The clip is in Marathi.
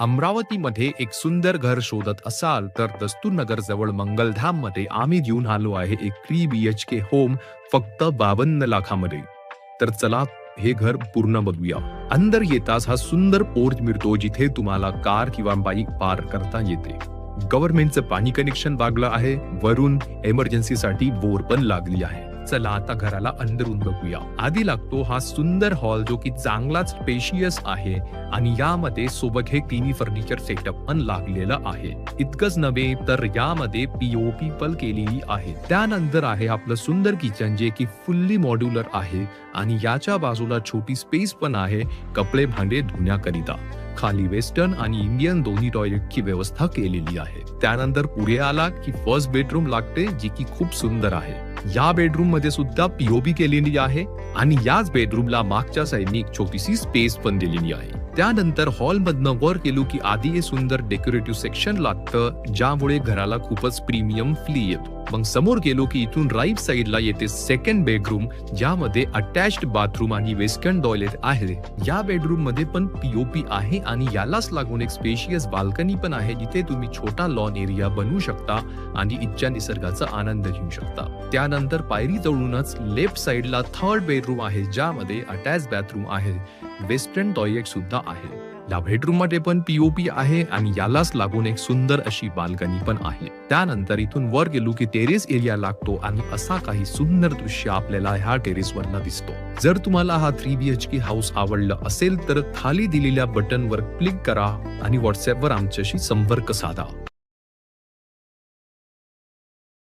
अमरावतीमध्ये एक सुंदर घर शोधत असाल तर दस्तूरनगर जवळ मंगलधाममध्ये आम्ही घेऊन आलो आहे एक three B H K home फक्त बावन्न लाखामध्ये. तर चला हे घर पूर्ण बघूया. अंदर येताच हा सुंदर पोर्च मिळतो जिथे तुम्हाला कार किंवा बाईक पार करता येते. गव्हर्नमेंटचं पाणी कनेक्शन लागलं आहे. वरून एमर्जन्सीसाठी बोर पण लागली आहे. चला आता घराला अंदरून बघूया. आधी लागतो हा सुंदर हॉल जो की चांगलाच स्पेशियस आहे आणि यामध्ये सोबत हे टीव्ही फर्निचर सेटअप पण लागलेलं आहे. इतकंच नव्हे तर यामध्ये पीओपी पण केलेली आहे. त्यानंतर आहे आपलं सुंदर किचन जे की फुल्ली मॉड्युलर आहे आणि याच्या बाजूला छोटी स्पेस पण आहे कपडे भांडे धुण्याकरिता. खाली वेस्टर्न आणि इंडियन दोन्ही टॉयलेटची व्यवस्था केलेली आहे. त्यानंतर पुढे आला की फर्स्ट बेडरूम लागते जी की खूप सुंदर आहे. या बेडरूममध्ये सुद्धा पीओबी केलेली आहे आणि याच बेडरूमला मागच्या साईडने एक छोटीशी स्पेस पण दिलेली आहे. त्यानंतर हॉल मधनं वर केलो की आधी हे सुंदर डेकोरेटिव्ह सेक्शन लागतं ज्यामुळे घराला खूपच प्रीमियम फ्ली येतो. मग समोर गेलो की इथून राईट साईडला येते सेकंड बेडरूम ज्यामध्ये अटॅच्ड बाथरूम आणि वेस्टर्न टॉयलेट आहे. या बेडरूममध्ये पण पीओपी आहे आणि यालाच लागून एक स्पेशियस बाल्कनी पण आहे जिथे तुम्ही छोटा लॉन एरिया बनवू शकता आणि इच्छा निसर्गाचा आनंद घेऊ शकता. त्यानंतर पायरी जवळूनच लेफ्ट साइडला थर्ड बेडरूम आहे ज्यामध्ये अटॅच बाथरूम आहे. वेस्टर्न टॉयलेट सुद्धा आहे. या बेडरूममध्ये पण पीओपी आहे आणि यालाच लागून एक सुंदर अशी बाल्कनी पण आहे. त्यानंतर इथून वर गेलो की टेरेस एरिया लागतो आणि असा काही सुंदर दृश्य आपल्याला ह्या टेरेस वरनं दिसतो. जर तुम्हाला हा three B H K house आवडलं असेल तर खाली दिलेल्या बटनवर क्लिक करा आणि व्हॉट्सअपवर आमच्याशी संपर्क साधा.